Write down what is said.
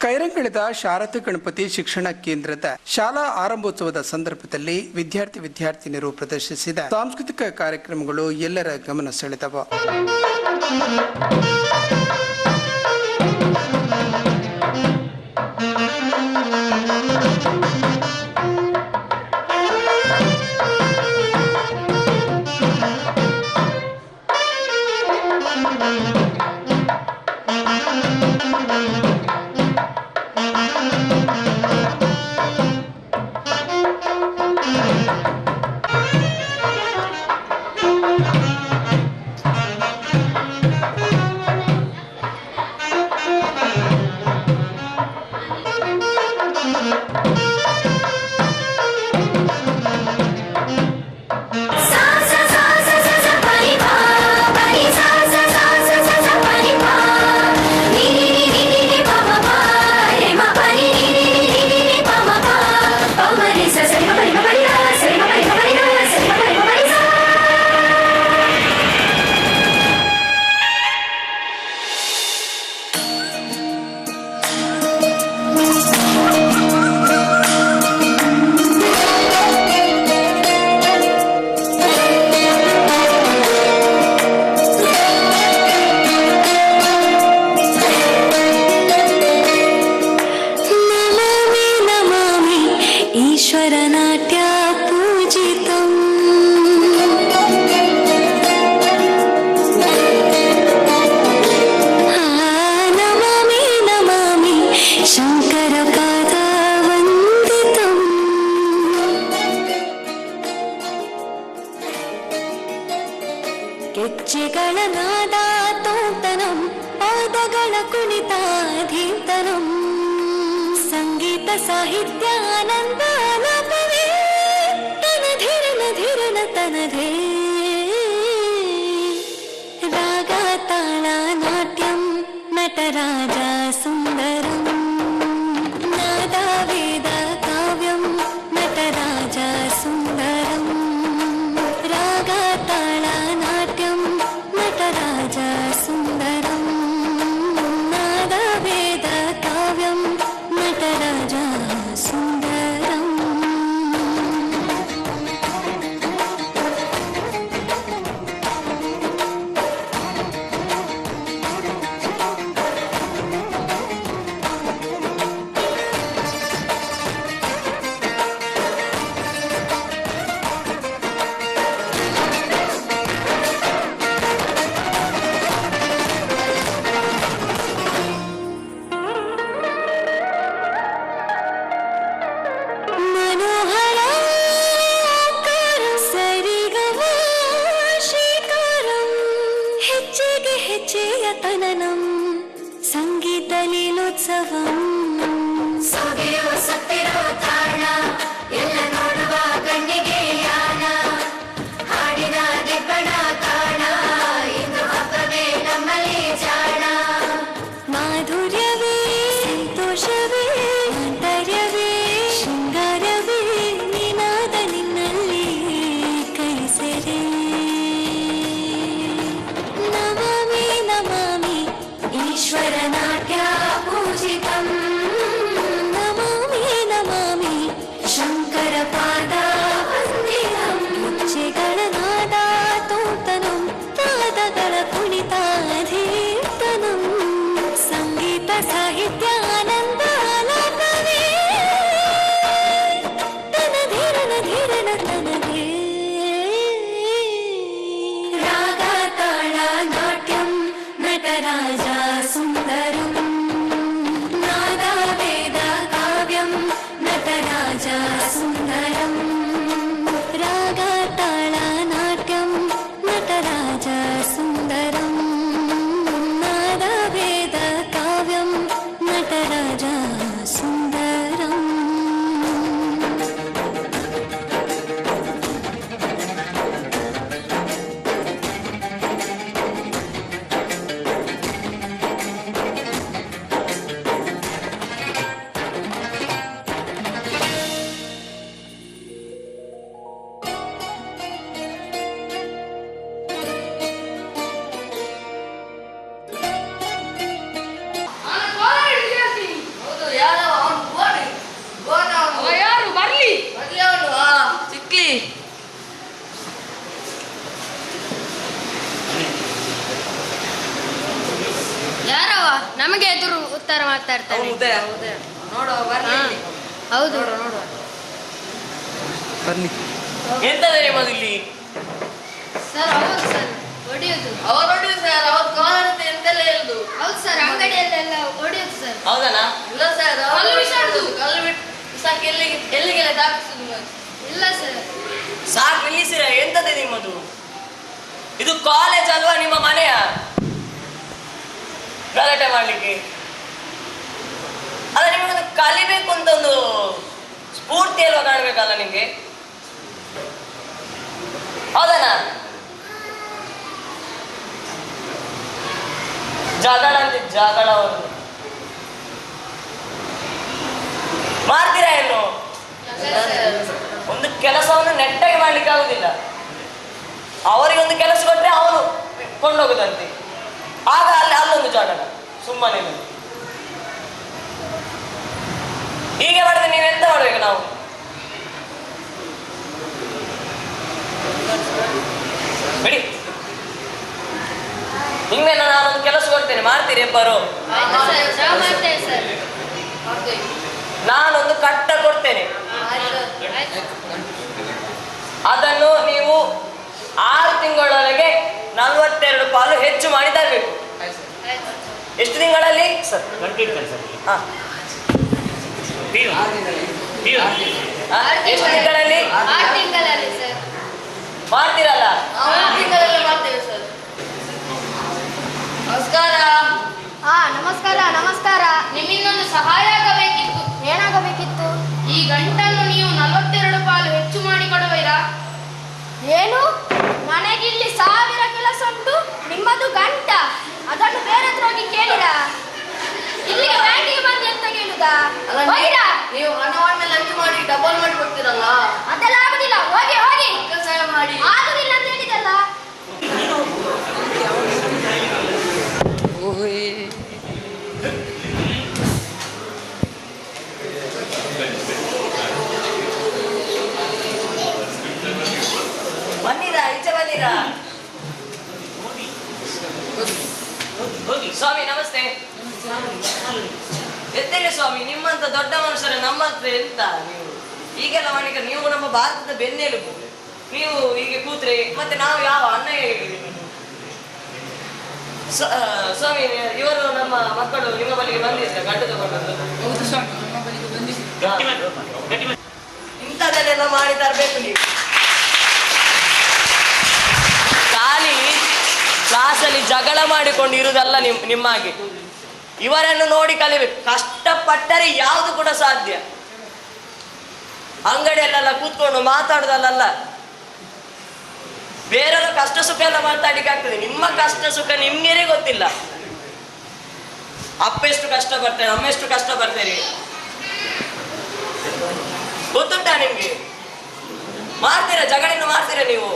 ಕೈರಂಗಳದ ಶಾರದಾ ಗಣಪತಿ ಶಿಕ್ಷಣ ಕೇಂದ್ರದ ಶಾಲಾ ಆರಂಭೋತ್ಸವದ ಸಂದರ್ಭದಲ್ಲಿ ವಿದ್ಯಾರ್ಥಿ ವಿದ್ಯಾರ್ಥಿನಿಯರು ಪ್ರದರ್ಶಿಸಿದ ಸಾಂಸ್ಕೃತಿಕ ಕಾರ್ಯಕ್ರಮಗಳು ಎಲ್ಲರ ಗಮನ ಸೆಳೆದವು. गणनादातोतनं पदगण कुणिताधितनम् सङ्गीत साहित्यानन्दा तनधिर्नधिर्न तन धी ಮಾತಾಡ್ತಾನೆ ಎದುರು ನೋಡುವ ಬರ್ಲಿ. ಹೌದು ನೋಡುವ ನೋಡುವ. ಬನ್ನಿ ಎಂತದೆ ನಿಮ್ಮದು ಇಲ್ಲಿ? ಸರ್ ಹೌದು ಸರ್ ಹೊಡಿಯೋದು ಅವರು ನೋಡಿ ಸರ್ ಅವ್ರು ಕಾಲರುತ್ತೆ ಎಂತೆಲ್ಲ ಹೇಳುದು? ಹೌದು ಸರ್ ಅಂಗಡಿಯಲ್ಲೆಲ್ಲ ಹೊಡಿಯೋದು ಸರ್. ಹೌದನಾ? ಇಲ್ಲ ಸರ್ ಕಲ್ಲು ಬಿಸಾಡುದು. ಕಲ್ಲು ಬಿಟ್ಟು ಬಿಸಾಕಿ ಎಲ್ಲಿಗೆ ಎಲ್ಲಿಗೆಲ್ಲ ದಾಟಿಸುದು ಇಲ್ಲ ಸರ್. ಸಾಕು ನಿಲ್ಲಿಸಿರ ಎಂತದೆ ನಿಮ್ಮದು ಇದು ಕಾಲೇಜ್ ಅಲ್ವಾ ನಿಮ್ಮ ಮನೆಯ? ಗಲಾಟೆ ಮಾಡ್ಲಿಕ್ಕೆ. ಅಲ್ಲ ಒಂದು ಕಲಿಬೇಕು ಅಂತ ಒಂದು ಸ್ಫೂರ್ತಿ ಅಲ್ವಾ ಕಾಣ್ಬೇಕಲ್ಲ ನಿಮ್ಗೆ? ಹೌದನಾ ಜಗಳ ಅಂತ ಒಂದು. ಮಾಡ್ತೀರಾ ಏನು? ಒಂದು ಕೆಲಸವನ್ನು ನೆಟ್ಟಾಗಿ ಮಾಡ್ಲಿಕ್ಕೆ ಆಗುದಿಲ್ಲ. ಅವರಿಗೆ ಒಂದು ಕೆಲಸ ಕೊಟ್ಟರೆ ಅವನು ಕೊಂಡೋಗುದಂತೆ. ಆಗ ಅಲ್ಲಿ ಅಲ್ಲೊಂದು ಜಾಗ ಸುಮ್ಮನೆ. ಹೀಗೆ ಮಾಡಿದ್ರೆ ಎಂತ ಮಾಡ್ಬೇಕು ನಾವು? ಬಿಡಿ. ನಾನು ಒಂದು ಕೆಲಸ ಕೊಡ್ತೇನೆ. ಮಾಡ್ತೀರಿ ಇಬ್ಬರು. ನಾನೊಂದು ಕಟ್ಟ ಕೊಡ್ತೇನೆ. ನಲವತ್ತೆರಡು ಪಾಲು ಹೆಚ್ಚು ಮಾಡಿ ತರಬೇಕು ಆಯ್ತು ಸರ್. ಆಯ್ತು ಎಷ್ಟು ತಿಂಗಳಲ್ಲಿ? ಸರ್. ಎಷ್ಟು ತಿಂಗಳಲ್ಲಿ ಮಾಡ್ತೀರಲ್ಲ ನಮಸ್ಕಾರ. ಹಾ ನಮಸ್ಕಾರ ನಮಸ್ಕಾರ. ನಿಮ್ಮಿಂದೊಂದು ಸಹಾಯ ಆಗಬೇಕಿತ್ತು. ಏನಾಗಬೇಕಿತ್ತು? ಈ ಗಂಟನ್ನು ನೀವು ನಲವತ್ತೆರಡು ಪಾಲು ಹೆಚ್ಚು ಮಾಡಿ ಕೊಡುವಿರಾ ಏನು ನನಗಿಲ್ಲಿ ಸಾವಿರ ಕೆಲಸ ಉಂಟು ನಿಮ್ಮದು ಗಂಟ ಅದನ್ನು ಬೇರೆ ಹತ್ರ ಹೋಗಿ ಕೇಳಿರ? ಇಲ್ಲಿಗೆ ಬ್ಯಾಂಕಿಗೆ ಬಂದು ಎಂತ ಕೇಳುದಾ? ಹೋಗಿರಾ? ನೀವು ಹಣವನ್ನ ಲಂಚ್ ಮಾಡಿ ಡಬಲ್ ಮಾಡಿ ಕೊಡ್ತೀರಲ್ಲ? ಅದೆಲ್ಲ ಆಗುದಿಲ್ಲ. ಹೋಗಿ ಹೋಗಿ. ಕೆಲಸ ಮಾಡಿ. ಆಗುದಿಲ್ಲ ಅಂತ ಸ್ವಾಮಿ ನಮಸ್ತೆ. ಎತ್ತೇಳಿ ಸ್ವಾಮಿ ನಿಮ್ಮಂತ ದೊಡ್ಡ ಮನುಷ್ಯರ ನಮ್ಮ ಹತ್ರ ಎಂತ ನೀವು? ಈಗೆಲ್ಲ ಮಾಡಿಕ ನೀವು ನಮ್ಮ ಭಾರತದ ಬೆನ್ನೆಲುಬು. ನೀವು ಹೀಗೆ ಕೂತ್ರೆ ಮತ್ತೆ ನಾವು ಯಾವ ಅನ್ನ ಆ, ಸ್ವಾಮಿ ಇವರು ನಮ್ಮ ಮಕ್ಕಳು ನಿಮ್ಮ ಬಳಿಗೆ ಬಂದಿದ್ರೆ ಗಡ್ಡ ತಗೊಂಡು. ಇಂಥದ್ದನ್ನೆಲ್ಲ ಮಾಡಿ ತರಬೇಕು ನೀವು. ಕ್ಲಾಸಲ್ಲಿ ಜಗಳ ಮಾಡಿಕೊಂಡು ಇರುವುದಲ್ಲ ನಿಮ್, ನಿಮ್ಮಾಗಿ. ಇವರನ್ನು ನೋಡಿ ಕಲಿಬೇಕು. ಕಷ್ಟಪಟ್ಟರೆ ಯಾವುದು ಕೂಡ ಸಾಧ್ಯ. ಅಂಗಡಿಯಲ್ಲೆಲ್ಲ ಕೂತ್ಕೊಂಡು ಮಾತಾಡೋದಲ್ಲ ಬೇರೆಯವರು ಕಷ್ಟ ಸುಖ ಎಲ್ಲ ಮಾತಾಡ್ಲಿಕ್ಕೆ ಆಗ್ತದೆ. ನಿಮ್ಮ ಕಷ್ಟ ಸುಖ ನಿಮ್ಗೇನೆ ಗೊತ್ತಿಲ್ಲ. ಅಪ್ಪ ಎಷ್ಟು ಕಷ್ಟ ಬರ್ತೇನೆ ಅಮ್ಮ ಎಷ್ಟು ಕಷ್ಟ ಬರ್ತೇನೆ ಗೊತ್ತುಂಟಾ ನಿಮ್ಗೆ? ಮಾಡ್ತೀರಾ? ಜಗಳಿನ ಮಾಡ್ತೀರಾ ನೀವು?